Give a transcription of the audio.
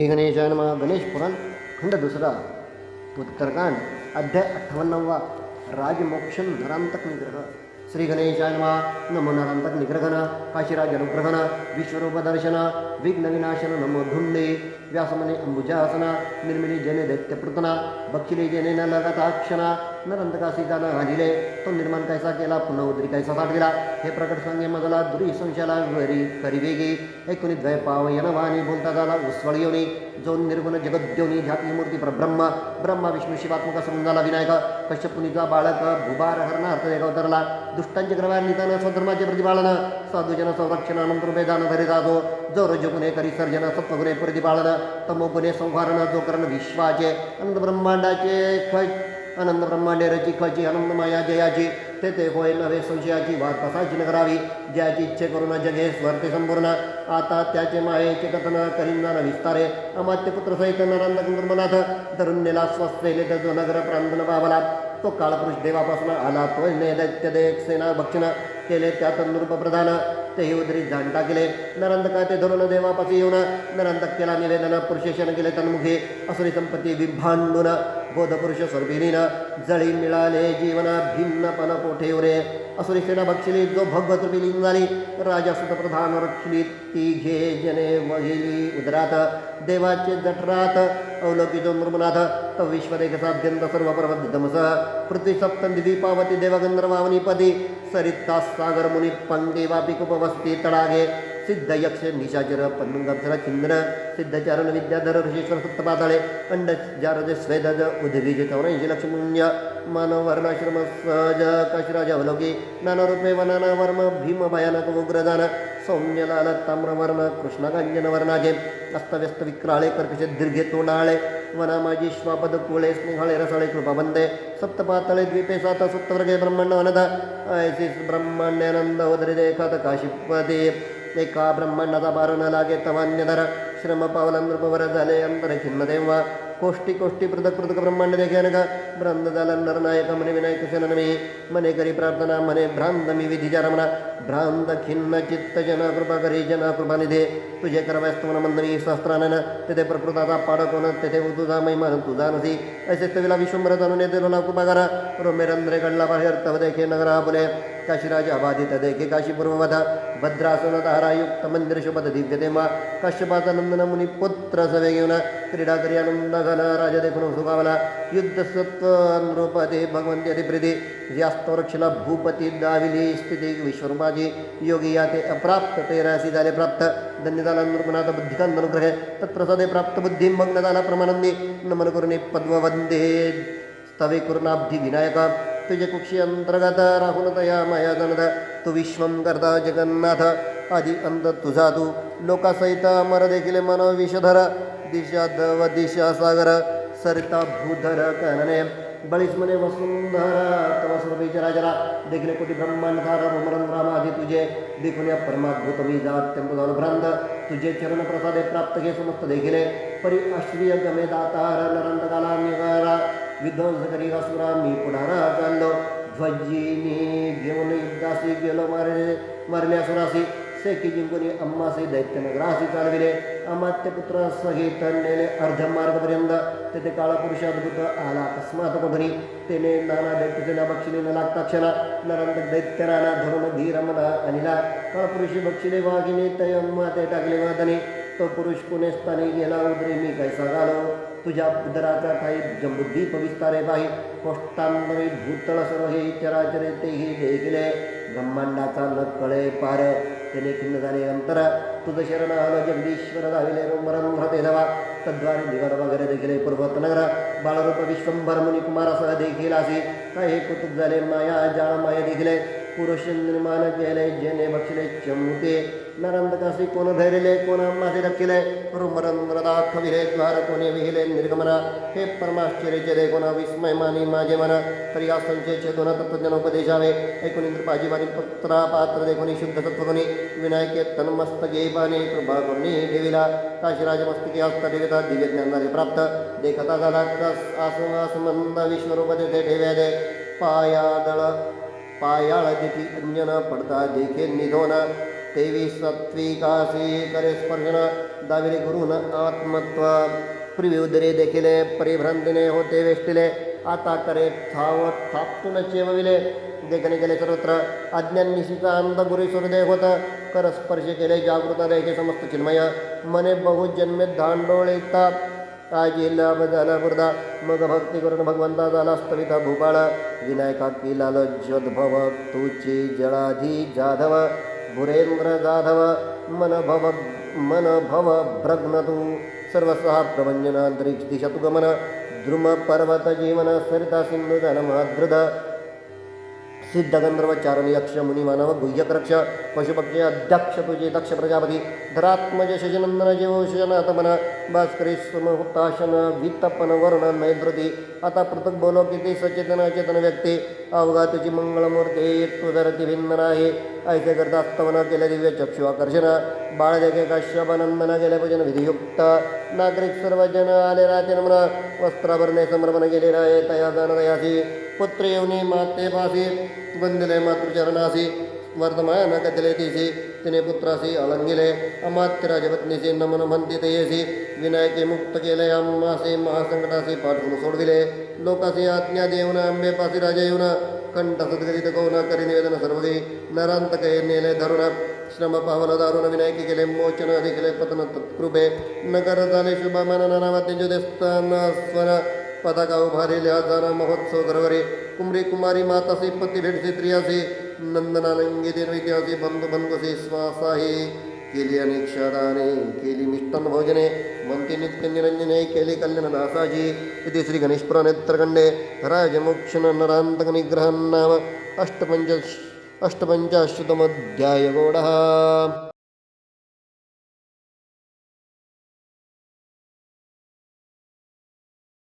श्री गणेशानमा गणेश पुराण खंड दुसरा उत्तरकांड अध्याय अठ्ठावन्नावा राजमोक्षण नरांतक निग्रह श्री गणेशानमा नम नरांतक निग्रहण काशीराज अनुग्रहण विश्वरूप दर्शन विघ्न विनाशन नमो धुंडे व्यासमने अंबुजासन निर्मिली जने दैत्यपृतना बक्षिले जने न लगाताक्षणा नरंतका सीताना आदिले तो निर्माण कैसा केला पुन्हा उदरी कैसा साठविला हे प्रकट संगे मजला दुरी संशयाला वरी करिवेगी। एकुणी द्वय पावयन वाणी बोलता झाला उसवळयोनी जो निर्गुण जगद्योनी ध्याती मूर्ती परब्रह्म, ब्रह्मा, विष्णू, शिवात्मक समजाला विनायक, कश्यपुनीचा बाळक भुबार हरणार्थ एक अवतरला दुष्टांचे ग्रवार नितान, स्वधर्माचे प्रतिपालन, साधुजन, संरक्षण अनंतर वेदान धरिता जो जो रजगुणे करी सर्जन सत्वगुणे प्रतिपालन तमोगुणे संहारण जो करण विश्वाचे अनंत ब्रह्मांडाचे खच आनंद ब्रह्मांडे रची खची आनंदमाया जयाची ते ते होय नव्हे संशयाची वाद कसाची न करावी ज्याची इच्छे करून जगे स्वर्ते संपूर्ण आता त्याचे मायेचे कथन करिंदा विस्तारे अमात्य पुत्र सहित नरांद कुंकुर्मनाथ तरुण्यला स्वस्तेले जो नगर प्रांतन पावला तो काळपुरुष देवापासून आला तो दैत्य देख सेना भक्षण केले त्यात नृप प्रधान तेही उदरी जाणता गेले नरंदका ते धरून देवापाशी येऊन नरंदक केला निवेदन पुरुषेशन केले तन्मुखे, असुरी संपत्ती विभांडून बोधपुरुष स्वरूपिणीन जळी मिळाले जीवन भिन्नपण पोठे उरे? असुरी सेना बक्षिली जो भगवत रूपी लिंग झाली राजा सुत प्रधान रक्षिली ती घे जने वहिली उदरात. देवाचे जठरात अवलोकी जो नृमनाथ सर्व पर्वत दमस. पृथ्वी सप्तन दिवी पावती देवगंधर्वावनी पदी, सरिता सागर मुनी पंगे वापी कुपवस्ती तडागे. सिद्ध यक्ष निशाचर पन्नुंगप्सरा चिंद्र, सिद्धचारण विद्याधर ऋषीश्वर सप्तपाताळे अंड स्वेदज उद्भिज चौऱ्याऐंशी लक्ष्मीय मानव वर्णाश्रम सहज काशीराज अवलोकी, नानारूपे वनाना वर्म भीम भयानक उग्रदान सौम्य लाल ताम्रवर्ण कृष्णकांजन वर्णाचे अस्तव्यस्त विक्राळे, कर्कश दीर्घे तोंडाळे वना माझी श्वापद कुळे, स्नेहाळे रसाळे, कृपाबंदे, सप्तपातळे, द्वीपे सात, सप्तवर्गे ब्रह्मांड वनद ऐसिस ब्रह्मांड्यानंद उदरी देखात काशीपदे एका ब्रह्मांडाचा बार न लागे तवान्यधर। श्रम पावला नृपवर झाले अंतर खिन्न देवा कोष्टी कोष्टी पृथक पृथक ब्रह्मांड देखे नका ब्रह्म झाला नरनायक मने विनायक शरण मी मने करी प्रार्थना मने भ्रांत मी विधीच्या रमणा भ्रांत खिन्न चित्त जन कृपा करी जन कृपा निधे तुझे करव्यास्तवन मंदनी सहस्त्रानन तेथे प्रकृताचा पाडकोन तेथे तुझा महिमा तुझा नसी ऐसे तविला येते काशीराज अबाधित देखे काशी पूर्ववध भद्रासन धारायुक्त मंदिर शोभत दिव्य देवा कश्यपाचा नंदन मुनी पुत्र सवे घेऊन क्रीडा करी आनंद घन राजा देखून सुखावला युद्ध सत्व नृपते भगवंती अधिप्रिती जास्त रक्षला भूपती दाविली स्थिती विश्वरूपाची योगी या ते अप्राप्त तेरासी झाले प्राप्त धन्य झाला नृपनाथ बुद्धिकांत अनुग्रह तत्प्रसादे प्राप्त बुद्धी मग्न झाला प्रमानंदी नमन करुणे पद्मवंदे स्तवे कुर्णाब्धी विनायका तुझे कुक्षी अंतर्गत राहुल तया माया जनद तू विश्वम करता जगन्नाथ आदी अंत तुझा तू लोकासहित अमर देखील मन विषधर दिशा दव दिशा सागर सरिता भूधर कनने बळीस म्हणे वसुंधरा तव सर्वेच्या राजरा देखील कोटी ब्रह्मांडार भ्रमरं रामाधी तुझे देखून या परमाद्भुत मी जात टेंपो झालो भ्रांत तुझे चरण प्रसादे प्राप्त घे समस्त देखिले परी आश्रिय गमे दातार नरंतकाला असुरा मी पुढारा चाललो ध्वजीनी घेऊन युद्धासी गेलो मारले मारले असुरासी सेकी जिंकून अम्मासी, दैत्यनगरासी चालविले अमात्य पुत्र सहित नेले अर्ध मार्गपर्यंत तेथे काळा अद्भुत आला अकस्मात कोठनी तेने नाना दैत्यसेना बक्षिणी न लागता क्षणा नरंत दैत्य नाना धरून धीर मना अनिला। काळपुरुषी बक्षिले वाघिने तयम्मा ते टाकले वादने। तो पुरुष पुणे स्थानी गेला उदरी कैसा घालो तुझ्या उदराचा काही जंबुद्दीप विस्तारे पाहि कोष्टांतरी भूतळ सर्व हे चराचरे तेही देखिले ब्रह्मांडाचा न कळे पार, तेने खिन्न झाले अंतर। तुझं शरण आलं, जगदीश्वर दाविले रोमरम भ्रते धवा। तद्वारे दिगर वगैरे देखील पूर्वत नगर। बाळरूप विश्वंभर मुनी कुमारासह देखील असे। काही कुतुक झाले, माया, जाळ माया देखील पुरुष निर्माण केले जेने बक्षिले चमुते नरंतकासी कोण धैर्यले कोण माझे रखिले रुमरंद्र दाखविले द्वार कोणी विहिले निर्गमना। हे परमाश्चर्यचे दे कोणा विस्मय मानी माझे मन तरी असंचे छेदोन तत्वज्ञानोपदेशावे ऐकून इंद्रपाजी वाणी पत्रा पात्र दे कोणी शुद्ध तत्व कोणी विनायके तन्मस्तके बाणे कृपा कोणी ठेविला काशीराज मस्तके हस्त ठेविता दिव्य ज्ञान झाले प्राप्त। देखता झाला कस आसवास मंद विश्वरूप तेथे ठेव्या दे। पायादळ दिठी अंजन पडता देखे निधोन तेवी सत्विकासी करे स्पर्शन दाविले करून आत्मत्व प्रिव्युदरे देखिले, परिभ्रांतीने होते वेष्टिले, आता करे थावत थापतून चेवविले देखणे केले सर्वत्र अज्ञान निशीचा अंध गुरुस्वरदेह होत, कर स्पर्श केले जागृता देखे समस्त चिन्मय, मने बहुजन्मे धांडोळीता काजी लाभ झाला बुरदा मग भक्ती करून भगवंता झाला स्तविता भूपाळ विनायका किलाल जद्भव ಮನಭವ जळाधी जाधव भुरेंद्र जाधव मन भव मन भव भ्रग्न तू सर्वसहा प्रभंजन अंतरिक्ष दिशा तु गमन द्रुम पर्वत जीवन सरिता सिंधू धनमहद्रद सिद्धगंधर्व चारण यक्ष मुनी मानव गुह्यक रक्ष पशुपक्षी अध्यक्ष तुझे दक्ष प्रजापती धरात्मज शजनंदन जीवशनातमन भास्करी समहुताशन वित्तपन वर्ण नैद्रती आता पृथक बोलो किती सचेतन अचेतन व्यक्ती अवघा तुझी मंगळमूर्ती तू धरती भिन्न नाही ऐसे करता स्तवन केले दिव्य चक्षु आकर्षण बाळ देखे काश्यपनंदन गेले भजन विधियुक्त नागरिक सर्वजन आले राहते नम्र वस्त्राभरणे समर्पण केले राहे तया जाण दयासी पुत्र येऊनी माते पासी वंदिले मातृचरणासी वर्तमान कथिले तीसी तिने पुत्रासी अलंगिले अमात्य राजपत्नीसी नमन म्हणते तयेसी विनायके मुक्त केले आम्हासी महासंकटासी पाठवून सोडविले, लोकासी आज्ञा देऊन आंबेपासी राजा येऊन, कंठ सद्गदित कौन करी निवेदन सर्वगी, नरांतके नेले धरुण, श्रम पावन दारुण विनायकी केले, मोचन अधिकले पतन तत्कृपे, नगर झाले शुभ मन नानावते जुदेस्तान स्वन पताका उभारिल्या जाना महोत्सव घरवरे कुमरी कुमारी मातासी पती भेटसी त्रियासी नंदनानंगी दिन इतिहासी बंधू बंधुसी श्वासाही केली अनेक शादाने, केली मिष्टान भोजने मंती नित्य निरंजने, केली कल्याण दासाजी। इति श्री गणेश पुराणेत्रखंडे राजमोक्षण नरांतक निग्रहं नाम अष्टपंच अष्टपंचाशतमोऽध्यायगौडः